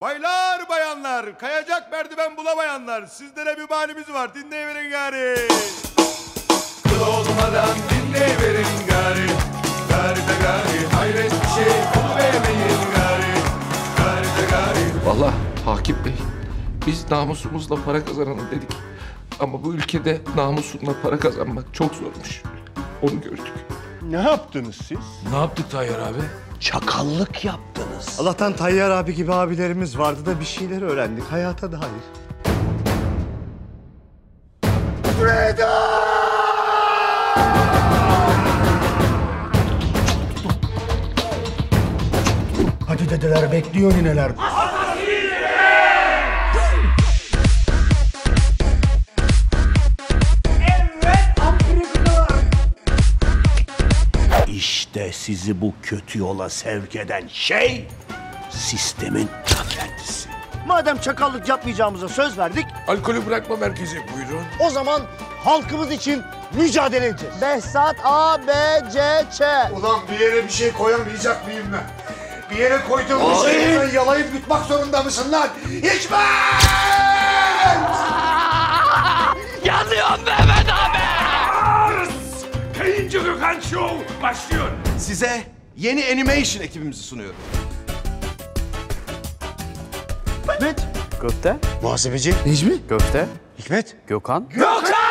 Baylar bayanlar, kayacak merdiven bulamayanlar, sizlere bir bahanemiz var, dinleyiverin gari. Kıl olmadan dinleyiverin gari. Gari de gari, hayret bir şey, oluvermeyin gari. Gari de gari. Vallahi Hakim Bey, biz namusumuzla para kazanalım dedik. Ama bu ülkede namusunla para kazanmak çok zormuş. Onu gördük. Ne yaptınız siz? Ne yaptık Tayyar abi? Çakallık yaptınız. Allah'tan Tayyar abi gibi abilerimiz vardı da bir şeyler öğrendik hayata dair. Hadi dedeler bekliyor nineler. İşte sizi bu kötü yola sevk eden şey sistemin ta kendisi. Madem çakallık yapmayacağımıza söz verdik, Alkolü bırakma merkezi buyurun. o zaman halkımız için mücadele edeceğiz. Behzat A, B, C, Ç. Ulan bir yere bir şey koyamayacak mıyım ben? Bir yere koyduğum bir şeyi yalayıp yutmak zorunda mısın lan? İçme! Kayıncı Gökhan Show başlıyor. Size yeni animation ekibimizi sunuyorum. Muhasebeci. Necmi? Hikmet. Gökhan. Gökhan!